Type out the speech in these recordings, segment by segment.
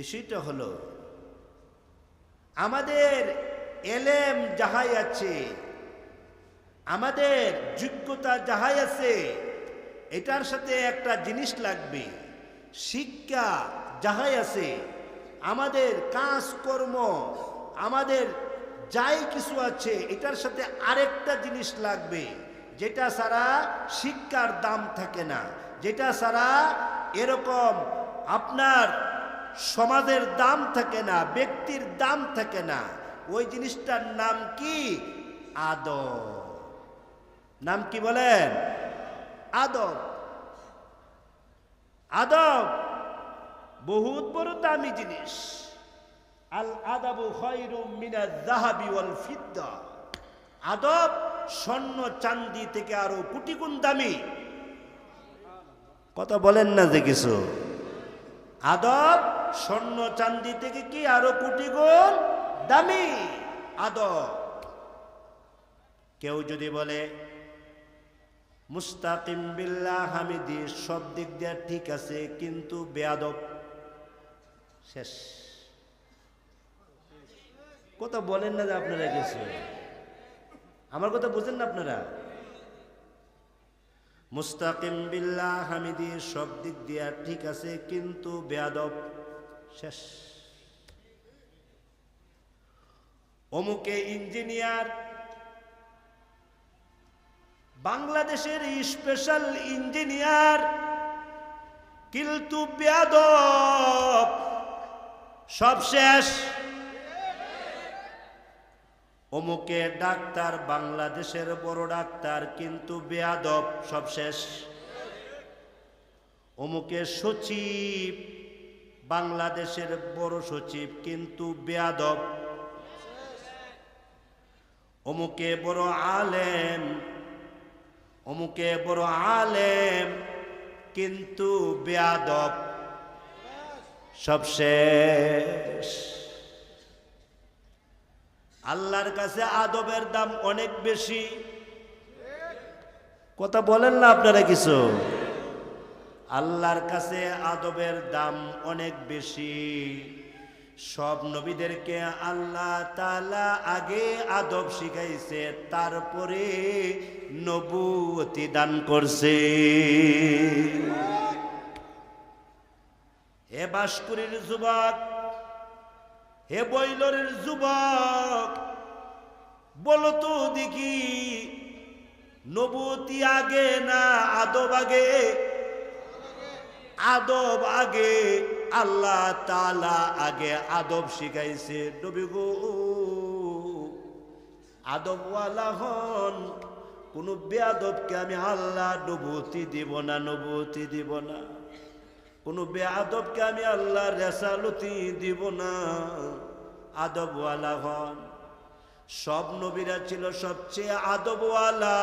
বিষয়টা হলো, আমাদের এলেম যাহাই আছে, আমাদের যোগ্যতা যাহাই আছে, এটার সাথে একটা জিনিস লাগবে, শিক্ষা যাহাই আছে, আমাদের কাজকর্ম, আমাদের যাই কিছু আছে, এটার সাথে আরেকটা জিনিস লাগবে, যেটা ছাড়া শিক্ষার দাম থাকে না, যেটা ছাড়া এরকম আপনার সমাজের দাম থাকে না, ব্যক্তির দাম থাকে না। ওই জিনিসটার নাম কি? আদব। নাম কি বলেন? আদব। আদব বহুত বড় দামি জিনিস। আল আদাবু মিনা যাহাবি ওয়াল ফিদ্দা। আদব স্বর্ণ চান্দি থেকে আরও কোটি গুণ দামি। কথা বলেন না যে কিছু। আদব স্বর্ণ চান্দি থেকে কি আরও কোটি গুণ দামি? আদব কেউ যদি বলে, মুস্তাকিম বিল্লাহ হামিদি সব দিক দিয়ে ঠিক আছে, কিন্তু বেয়াদব। শেষ। কথা বলেন না যে আপনারা কিছু। আমার কথা বুঝেন না আপনারা। মুস্তাকিম বিল্লাহ হামিদি সব দিক দিয়া ঠিক আছে, কিন্তু বেয়াদব। শেষ। অমুকে ইঞ্জিনিয়ার, বাংলাদেশের স্পেশাল ইঞ্জিনিয়ার, কিন্তু বেয়াদব, সব শেষ। অমুকে ডাক্তার, বাংলাদেশের বড় ডাক্তার, কিন্তু বেয়াদব, সব শেষ। অমুকে সচিব বাংলাদেশের বড় সচিব, কিন্তু বেয়াদব। অমুকে বড় আলেম, অমুকে বড় আলেম, কিন্তু বেয়াদব। সব শেষ। আল্লাহর কাছে আদবের দাম অনেক বেশি। কথা বলেন না আপনারা কিছু। আল্লাহর কাছে আদবের দাম অনেক বেশি। সব নবীদেরকে আল্লাহ তালা আগে আদব শিখাইছে, তারপরে নবুয়তি দান করছে। হে বাসকুরির যুবক, হে বৈলরের যুবক, বলো তো দেখি নবতী আগে না আদব আগে? আদব আগে, আল্লাহ তালা আগে আদব শিখাইছে। নবী গো, আদবওয়ালা হন, কোন বেয়াদবকে আমি আল্লাহ নবতী দিব না, নবতী দিব না। কোন বেআদবকে আমি আল্লাহ রেসালতি দিব না। আদবওয়ালা হন। সব নবীরা ছিল সবচেয়ে আদবওয়ালা।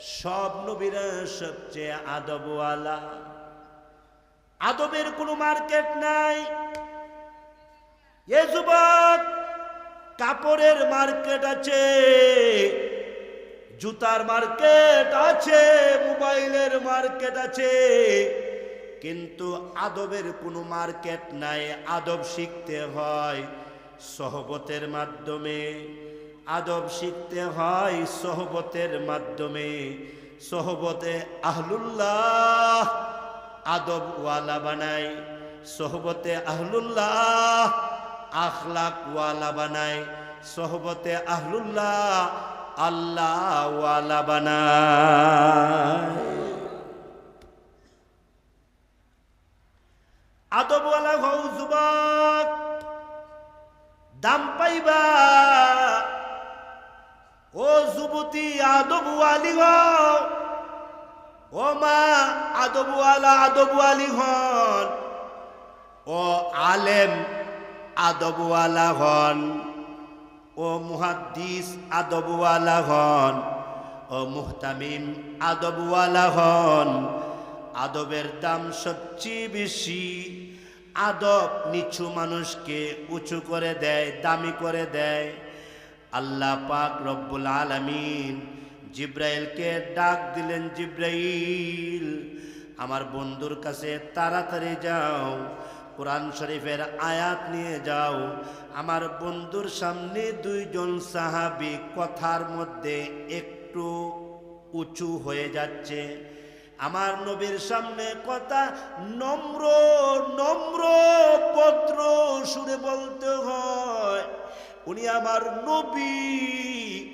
সব নবীরা সবচেয়ে আদবওয়ালা। আদবের কোনো মার্কেট নাই। এ যুবক, কাপড়ের মার্কেট আছে, জুতার মার্কেট আছে, মোবাইলের মার্কেট আছে, কিন্তু আদবের কোনো মার্কেট নাই। আদব শিখতে হয় সহবতের মাধ্যমে। আদব শিখতে হয় সহবতের মাধ্যমে। সহবতে আহলুল্লাহ আদব ওয়ালা বানায়। সহবতে আহলুল্লাহ আখলাক ওয়ালা বানায়। সহবতে আহলুল্লাহ আল্লাহ ওয়ালা বানায়। আদবওয়ালা হও যুবক, দাম পাইবা। ও যুবতী আদবওয়ালি হও ও মা আদবওয়ালা আদবওয়ালি হন। ও আলেম আদবওয়ালা হন। ও মুহাদ্দিস আদবওয়ালা হন। ও মুহতামিম আদবওয়ালা হন। আদবের দাম সবচেয়ে বেশি। আদব নিচু মানুষকে উঁচু করে দেয়, দামি করে দেয়। আল্লাহ পাক রব্বুল আলামিন জিব্রাইলকে ডাক দিলেন, জিব্রাইল, আমার বন্ধুর কাছে তাড়াতাড়ি যাও, কোরআন শরীফের আয়াত নিয়ে যাও। আমার বন্ধুর সামনে দুইজন সাহাবি কথার মধ্যে একটু উঁচু হয়ে যাচ্ছে। আমার নবীর সামনে কথা নম্র নম্র পত্র সুরে বলতে হয় উনি আমার নবী,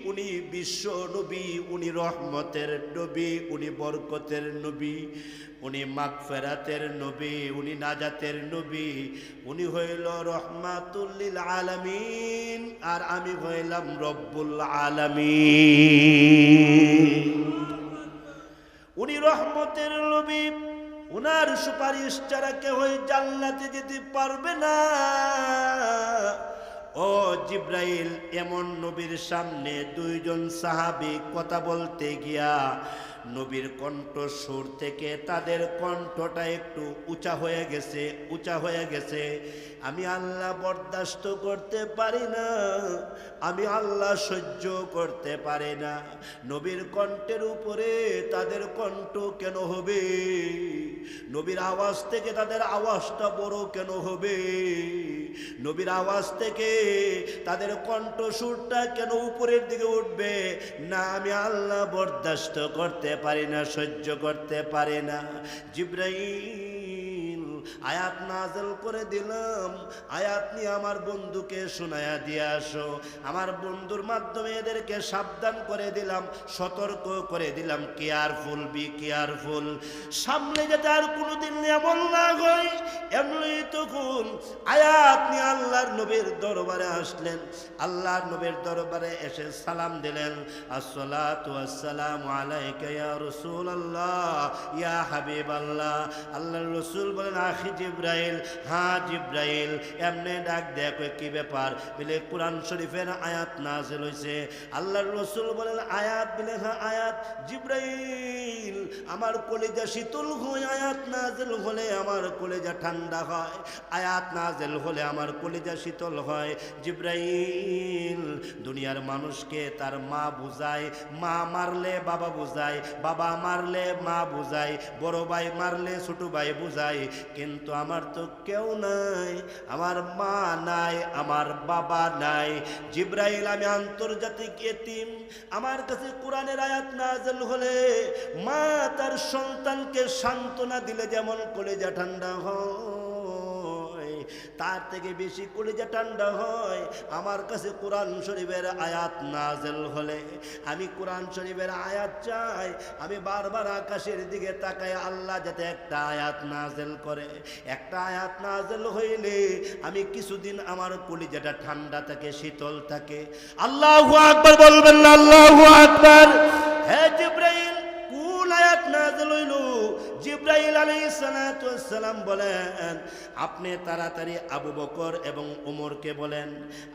উনি বিশ্ব নবী, উনি রহমতের নবী, উনি বরকতের নবী, উনি মাগফেরাতের নবী, উনি নাজাতের নবী, উনি হইল রহমাতুল্লিল আলামিন, আর আমি হইলাম রব্বুল আলামিন। উনি রহমতের নবী, উনার সুপারিশ ছাড়া কেউ জান্নাতে যেতে পারবে না। ও জিব্রাইল, এমন নবীর সামনে দুইজন সাহাবি কথা বলতে গিয়া নবীর কণ্ঠ সুর থেকে তাদের কণ্ঠটা একটু উঁচা হয়ে গেছে, উঁচা হয়ে গেছে। আমি আল্লাহ বরদাস্ত করতে পারি না, আমি আল্লাহ সহ্য করতে পারি না। নবীর কণ্ঠের উপরে তাদের কণ্ঠ কেন হবে? নবীর আওয়াজ থেকে তাদের আওয়াজটা বড় কেন হবে? নবীর আওয়াজ থেকে তাদের কণ্ঠ সুরটা কেন উপরের দিকে উঠবে? না, আমি আল্লাহ বরদাস্ত করতে পারি না, সহ্য করতে পারি না। জিব্রাইল আয়াত নাজল করে দিলাম। আয়াত নিয়ে আমার বন্ধুকে শোনায়া দিয়ে আসো। আমার বন্ধুর মাধ্যমে এদেরকে সাবধান করে দিলাম, সতর্ক করে দিলাম। Careful, be careful. সামনে যাতে আর কোনোদিন এমন না হয়, এমনি তখন আয়াত নিয়ে আল্লাহর নবীর দরবারে আসলেন। আল্লাহর নবীর দরবারে এসে সালাম দিলেন। আসসালাতু আসসালামু আলাইকা ইয়া রাসূলুল্লাহ, ইয়া হাবিবাল্লাহ। আল্লাহর রাসূল বলেন আখি জিব্রাইল হ্যাঁ জিব্রাইল, এমনি ডাক দেখো কি ব্যাপার? বলে, কোরআন শরীফের আয়াত নাযিল হইছে। আল্লাহর রাসূল বলেন, আয়াত? বলে হ্যাঁ আয়াত। জিব্রাইল, আমার কলিজা শীতল হয়, আয়াত নাযিল হলে আমার কলিজা ঠান্ডা হয়, আয়াত নাযিল হলে আমার কলিজা শীতল হয়। জিব্রাইল, দুনিয়ার মানুষকে তার মা বুঝায়, মা মারলে বাবা বুঝায়, বাবা মারলে মা বুঝায়, বড় ভাই মারলে ছোট ভাই বুঝায় কিন্তু আমার তো কেউ নাই, আমার মা নাই, আমার বাবা নাই। জিব্রাইল, আমি আন্তর্জাতিক এতিম। আমার কাছে কোরআনের আয়াত নাজল হলে মা তার সন্তানকে সান্ত্বনা দিলে যেমন কলেজা ঠান্ডা হয়। তার থেকে বেশি কলিজা ঠান্ডা হয়। আমার কাছে কোরআন শরীফের আয়াত নাজেল হলে। আমি কোরআন শরীফের আয়াত চাই। আমি বারবার আকাশের দিকে তাকাই আল্লাহ যাতে একটা আয়াত নাজেল করে। একটা আয়াত নাজেল হইলে আমি কিছুদিন আমার কলিজাটা ঠান্ডা থাকে, শীতল থাকে। আল্লাহ আকবার বলবেন না, আল্লাহু আকবার। হ্যাঁ জিব্রাইল, কোন আয়াত নাজেল হইল? জিব্রাইল সালাতু ওয়াসসালাম বলেন, আপনি তাড়াতাড়ি আবু বকর এবং উমরকে বলেন।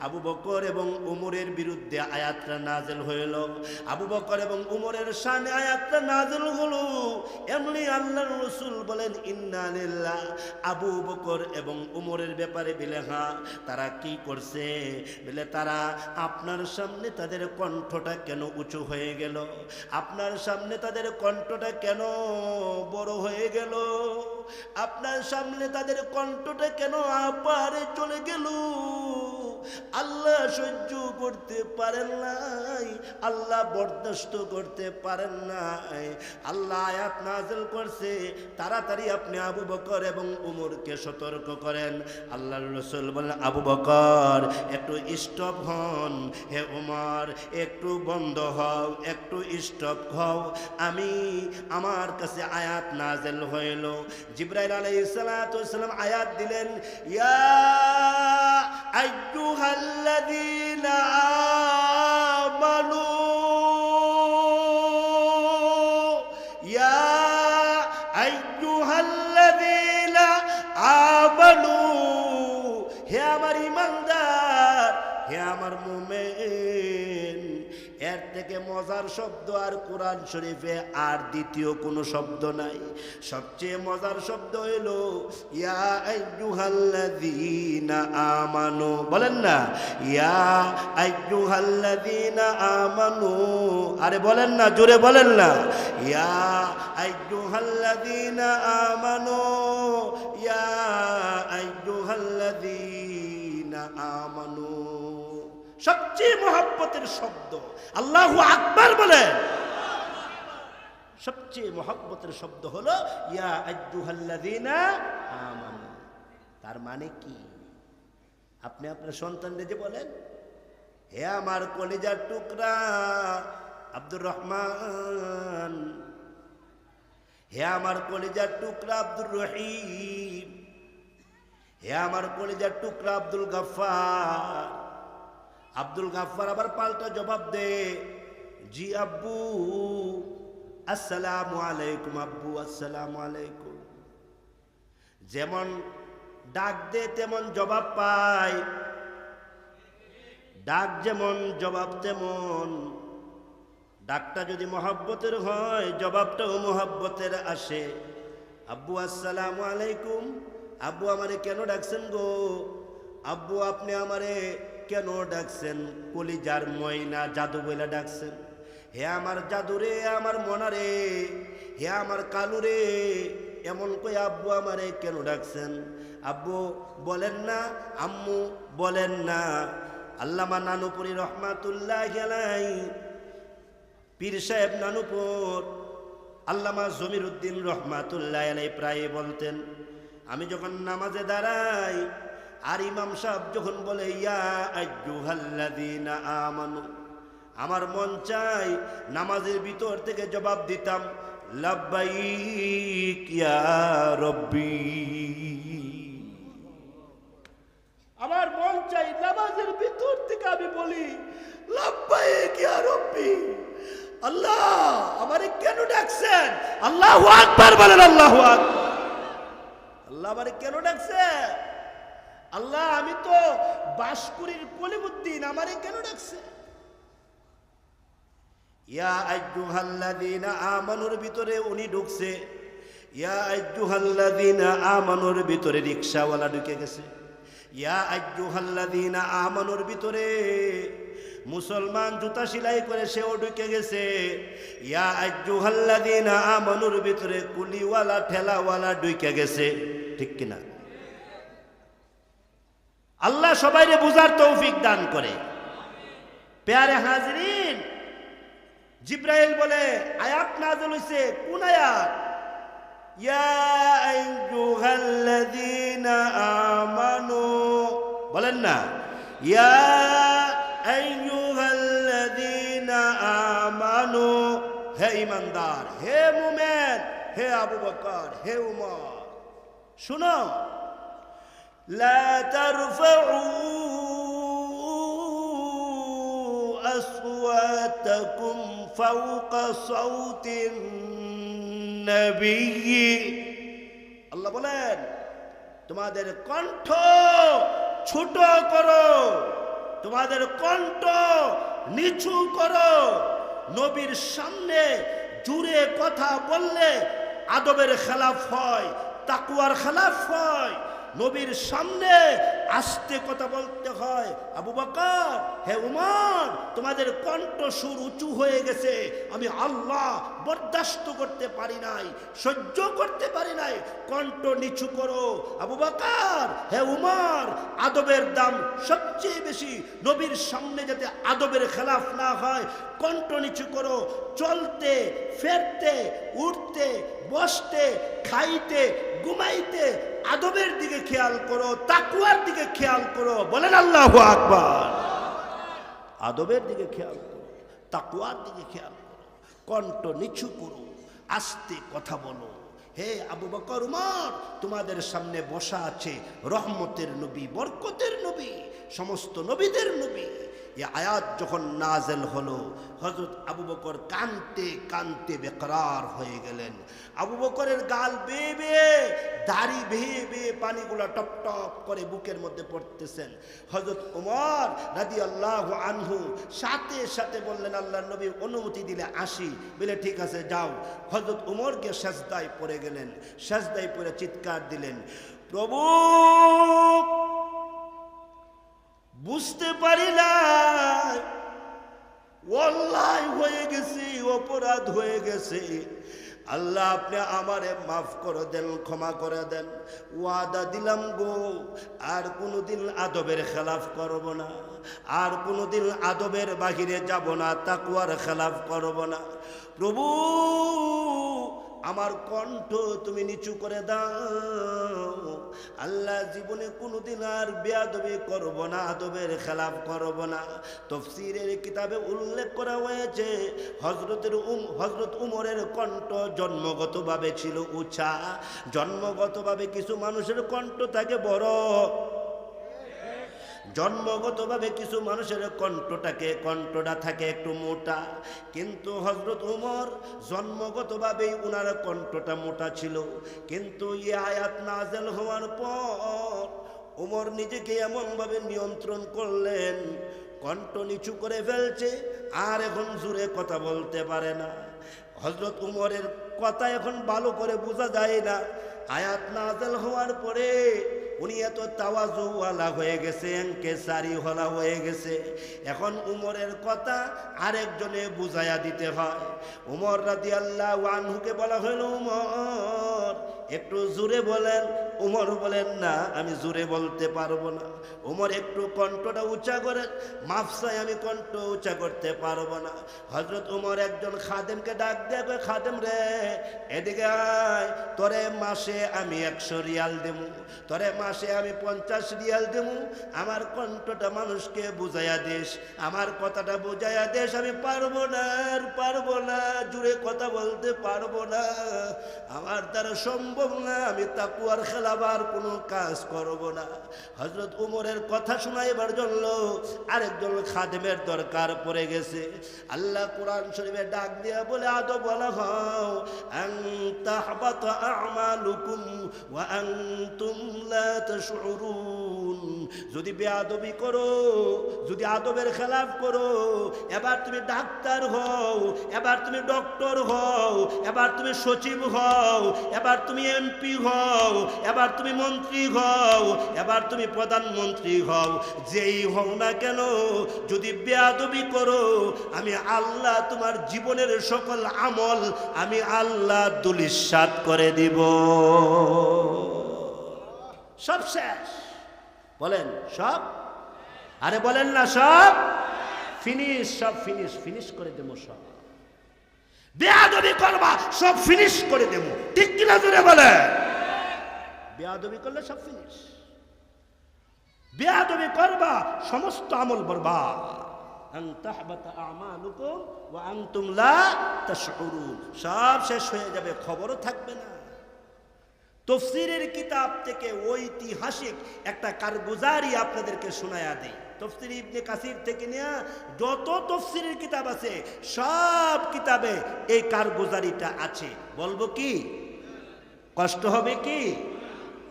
আবু বকর এবং উমরের বিরুদ্ধে আয়াতটা নাজেল হইল। আবু বকর এবং উমরের শানে আয়াতটা নাজেল হলো। এমনি আল্লাহর রাসূল বলেন, ইন্না লিল্লাহ। আবু বকর এবং উমরের ব্যাপারে বিলে হ্যাঁ তারা কি করছে? বলে, তারা আপনার সামনে তাদের কণ্ঠটা কেন উঁচু হয়ে গেল? আপনার সামনে তাদের কণ্ঠটা কেন বড় হয়ে গেল। আপনার সামনে তাদের কণ্ঠটা কেন আপারে চলে গেল? আল্লাহ সহ্য করতে পারেন নাই, আল্লাহ বরদাস্ত করতে পারেন নাই। আল্লাহ আয়াত নাজেল করছে, তাড়াতাড়ি আপনি আবু বকর এবং উমরকে সতর্ক করেন। আল্লাহর রসুল বলেন আবু বকর, একটু স্টপ হন। হে উমর, একটু বন্ধ হও, একটু স্টপ হও। আমি আমার কাছে আয়াত নাজেল হইল। জিব্রাইল আলাইহিস সালাতু আয়াত দিলেন, ইয়া আইয়ুহাল্লাযীনা আমানু ইয়া আইয়ুহাল্লাযীনা আমানু হে আমার ইমানদার হে আমার মুমিন। মজার শব্দ আর কোরআন শরীফে আর দ্বিতীয় কোনো শব্দ নাই। সবচেয়ে মজার শব্দ হইল, ইয়া আমানু। বলেন না, ইয়া আমানু। আরে বলেন না, জোরে বলেন না। ইয়া আইয়ুহাল্লাযীনা আমানু, ইয়া আইয়ুহাল্লাযীনা আমানু। সবচেয়ে মহাব্বতের শব্দ। আল্লাহ আকবার বলে সবচেয়ে মহাব্বতের শব্দ হলো, ইয়া তার মানে কি? আপনি আপনার সন্তানদের যে বলেন, হে আমার কলিজার টুকরা আব্দুর রহমান, হে আমার কলিজার টুকরা আব্দুর রহিম, হে আমার কলিজার টুকরা আব্দুল গাফার আব্দুল গাফার আবার পাল্টা জবাব দে। জি আব্বু, আসসালামু আলাইকুম আব্বু, আসসালামু আলাইকুম। যেমন ডাক দে, তেমন জবাব পায় ডাক যেমন, জবাব তেমন। ডাকটা যদি মহাব্বতের হয়, জবাবটাও মহাব্বতের আসে। আব্বু, আসসালামু আলাইকুম। আব্বু, আমারে কেন ডাকছেন গো? আব্বু, আপনি আমারে কেন ডাকছেন? কলিজার ময়না জাদু বলে ডাকছেন। হে আমার জাদুরে আমার মনারে হে আমার কালুরে এমন কই আব্বু আমারে কেন ডাকছেন? আব্বু বলেন না, আম্মু বলেন না। আল্লামা নানুপুরি রহমাতুল্লাহ আলাই পীর সাহেব নানুপুর, আল্লামা জমির উদ্দিন রহমাতুল্লাহ আলাই প্রায় বলতেন, আমি যখন নামাজে দাঁড়াই আর ইমাম সাহেব যখন বলে, ইয়া আমানু, আমার মন চাই নামাজের ভিতর থেকে জবাব দিতাম রব্বি। আমার মন চাই নামাজের ভিতর থেকে আমি বলি রব্বি। আল্লাহ আমারে কেন ডাকছেন? আল্লাহ আকবার বলেন, আল্লাহু আকবার। আল্লাহ আমারে কেন ডাকছেন? আল্লাহ, আমি তো বাসকুরির কলিমুদ্দিন আমারে কেন ডাকছে? ইয়া আইয়ুহাল্লাযীনা আমানুর, ভিতরে উনি ঢুকছে। ইয়া আইয়ুহাল্লাযীনা আমানুর, ভিতরে রিকশাওয়ালা ঢুকে গেছে। ইয়া আইয়ুহাল্লাযীনা আমানুর, ভিতরে মুসলমান জুতা সেলাই করে সেও ঢুকে গেছে। ইয়া আইয়ুহাল্লাযীনা আমানুর, ভিতরে কুলিওয়ালা, ঠেলাওয়ালা ঢুকে গেছে। ঠিক কিনা? আল্লাহ সবাইরে বুঝার তৌফিক দান করে। পেয়ারে হাজরিন, জিব্রাইল বলে, আয়াত নাজল হইছে কোন আয়াত? ইয়া আইয়ুহাল্লাযীনা আমানু, বলেন না। ইয়া আইয়ুহাল্লাযীনা আমানু, হে ইমানদার, হে মুমিন, হে আবু বকর, হে উমর। শুনো لا ترفعوا أصواتكم فوق صوت النبي আল্লাহ বলেন তোমাদের কণ্ঠ ছোট করো তোমাদের কণ্ঠ নিচু করো নবীর সামনে জুড়ে কথা বললে আদবের খেলাফ হয় তাকুয়ার খেলাফ হয় নবীর সামনে আস্তে কথা বলতে হয়, আবু বকর, হে উমার, তোমাদের কণ্ঠ সুর উঁচু হয়ে গেছে, আমি আল্লাহ বরদাস্ত করতে পারি নাই, সহ্য করতে পারি নাই, কণ্ঠ নিচু করো। আবু বকর, হে উমার, আদবের দাম সবচেয়ে বেশি, নবীর সামনে যাতে আদবের খেলাফ না হয়, কণ্ঠ নিচু করো, চলতে, ফেরতে, উঠতে, বসতে, খাইতে, ঘুমাইতে খেয়াল করো তাকুয়ার দিকে খেয়াল করো, বলেন আল্লাহ আকবার। আদবের দিকে খেয়াল করো তাকুয়ার দিকে খেয়াল করো, কণ্ঠ নিচু করো, আস্তে কথা বলো। হে আবু বকর উমর, তোমাদের সামনে বসা আছে রহমতের নবী, বরকতের নবী, সমস্ত নবীদের নবী। এই আয়াত যখন নাজেল হলো হজরত আবু বকর কানতে কানতে বেকরার হয়ে গেলেন। আবু বকরের গাল বেয়ে বেয়ে, দাড়ি বেয়ে বেয়ে পানিগুলো টপ টপ করে বুকের মধ্যে পড়তেছেন। হজরত উমর রাদি আল্লাহ আনহু সাথে সাথে বললেন আল্লাহ নবী অনুমতি দিলে আসি। বলে, ঠিক আছে, যাও। হজরত উমরকে সাজদায় পড়ে গেলেন। সাজদায় পড়ে চিৎকার দিলেন, প্রভু বুঝতে পারি না হয়ে গেছে, অপরাধ হয়ে গেছে। আল্লাহ আপনি আমারে মাফ করে দেন, ক্ষমা করে দেন। ওয়াদা দিলাম গো, আর কোনোদিন আদবের খেলাফ করব না। আর কোনোদিন আদবের বাহিরে যাব না তাকুয়ার খেলাফ করব না। প্রভু আমার কণ্ঠ তুমি নিচু করে দাও। আল্লাহ জীবনে কোনোদিন আর বেয়াদবি করব না, আদবের খেলাফ করব না। তফসিরের কিতাবে উল্লেখ করা হয়েছে হজরতের উম হজরত উমরের কণ্ঠ জন্মগতভাবে ছিল উঁচা। জন্মগতভাবে কিছু মানুষের কণ্ঠ থাকে বড়। জন্মগতভাবে কিছু মানুষের কণ্ঠটাকে, কণ্ঠটা থাকে একটু মোটা। কিন্তু হজরত উমর জন্মগতভাবেই ওনার কণ্ঠটা মোটা ছিল। কিন্তু ইয়ে আয়াত নাজেল হওয়ার পর উমর নিজেকে এমনভাবে নিয়ন্ত্রণ করলেন, কণ্ঠ নিচু করে ফেলছে, আর এখন জুড়ে কথা বলতে পারে না। হজরত উমরের কথা এখন ভালো করে বোঝা যায় না। আয়াত নাজেল হওয়ার পরে উনি এত তাওয়াজওয়ালা হয়ে গেছে কেসারি সারি হলা হয়ে গেছে। এখন উমরের কথা আরেকজনে বুঝাইয়া দিতে হয়। উমর রাদি আল্লাহ আনহুকে বলা হইল, উমর একটু জোরে বলেন, উমর বলেন, না, আমি জোরে বলতে পারব না। উমর একটু কণ্ঠটা উঁচা করেন মাফসাই আমি কণ্ঠ উঁচা করতে পারব না। হজরত উমর একজন খাদেমকে ডাক দেবে খাদেম রে, এদিকে আয়, তোরে মাসে আমি একশো রিয়াল দেবো, তোরে মাসে আমি পঞ্চাশ রিয়াল দেবো। আমার কণ্ঠটা মানুষকে বুঝাইয়া দেশ আমার কথাটা বুঝাইয়া দেশ আমি পারব না, আর পারব না, জুড়ে কথা বলতে পারব না। আমার দ্বারা সম্ভব না, আমি তাকুয়ার খেলাবার কোনো কাজ করব না। হজরত উমরের কথা শোনাইবার জন্য আরেকজন খাদেমের দরকার পড়ে গেছে। আল্লাহ কোরআন শরীফে ডাক দিয়া বলে আদো বলা হও। আমালুকুম ওয়া আনতুম লা তাশউরুন যদি বেয়াদবি করো, যদি আদবের খেলাফ করো, এবার তুমি ডাক্তার হও, এবার তুমি ডক্টর হও, এবার তুমি সচিব হও, এবার তুমি এমপি হও, এবার তুমি মন্ত্রী হও, এবার তুমি প্রধানমন্ত্রী হও, যেই হও না কেন, যদি বেয়াদবি করো, আমি আল্লাহ তোমার জীবনের সকল আমল আমি আল্লাহ দুলিশাত করে দিব। সব শেষ। বলেন, সব? আরে বলেন না, সব? ফিনিশ সব ফিনিশ ফিনিশ করে দেবো সব। বেয়াদবি করবা, সব ফিনিশ করে দেবো। ঠিক কিনা জোরে বলে? বেয়াদবি করলে সব ফিনিশ বেয়াদবি করবা, সমস্ত আমল বরবাদ। সব শেষ হয়ে যাবে, খবরও থাকবে না। তফসিরের কিতাব থেকে ঐতিহাসিক একটা কারগুজারি আপনাদেরকে শোনায়া দেই। তফসির ইবনে কাসির থেকে নেয়া যত তফসিরের কিতাব আছে, সব কিতাবে এই কারগুজারিটা আছে। বলব কি? কষ্ট হবে কি?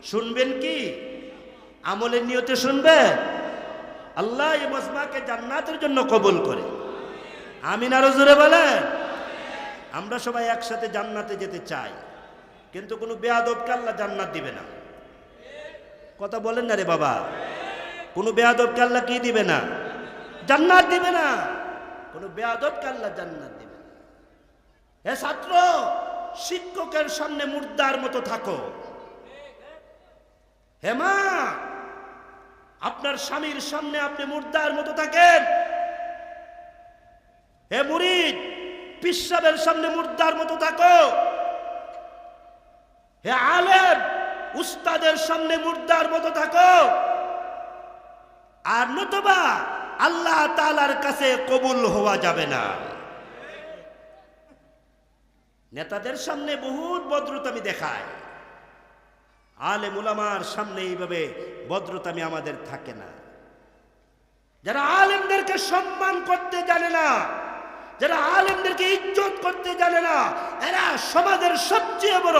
শুনবেন কি? আমলের নিয়তে শুনবেন আল্লাহ এই মজমাকে জান্নাতের জন্য কবুল করে। আমিন আরও জোরে বলেন? আমরা সবাই একসাথে জান্নাতে যেতে চাই। কিন্তু কোনো বেয়াদবকে আল্লাহ জান্নাত দিবে না। কথা বলেন না রে বাবা। কোনো বেয়াদবকে আল্লাহ কি দিবে না? জান্নাত দিবে না। কোনো বেয়াদবকে আল্লাহ জান্নাত দিবে না। হে ছাত্র, শিক্ষকের সামনে মুর্দার মতো থাকো। হে মা, আপনার স্বামীর সামনে আপনি মুর্দার মতো থাকেন। হে মুরিদ, পিসাবের সামনে মুর্দার মতো থাকো। হে আলেম, উস্তাদের সামনে মুর্দার মতো থাকো। আর নতবা আল্লাহ তালার কাছে কবুল হওয়া যাবে না। নেতাদের সামনে বহুত ভদ্রতামি দেখায় আলে মুলামার সামনে এইভাবে ভদ্রতামি আমাদের থাকে না। যারা আলেমদেরকে সম্মান করতে জানে না, যারা আলেমদেরকে ইজ্জত করতে জানে না, এরা সমাজের সবচেয়ে বড়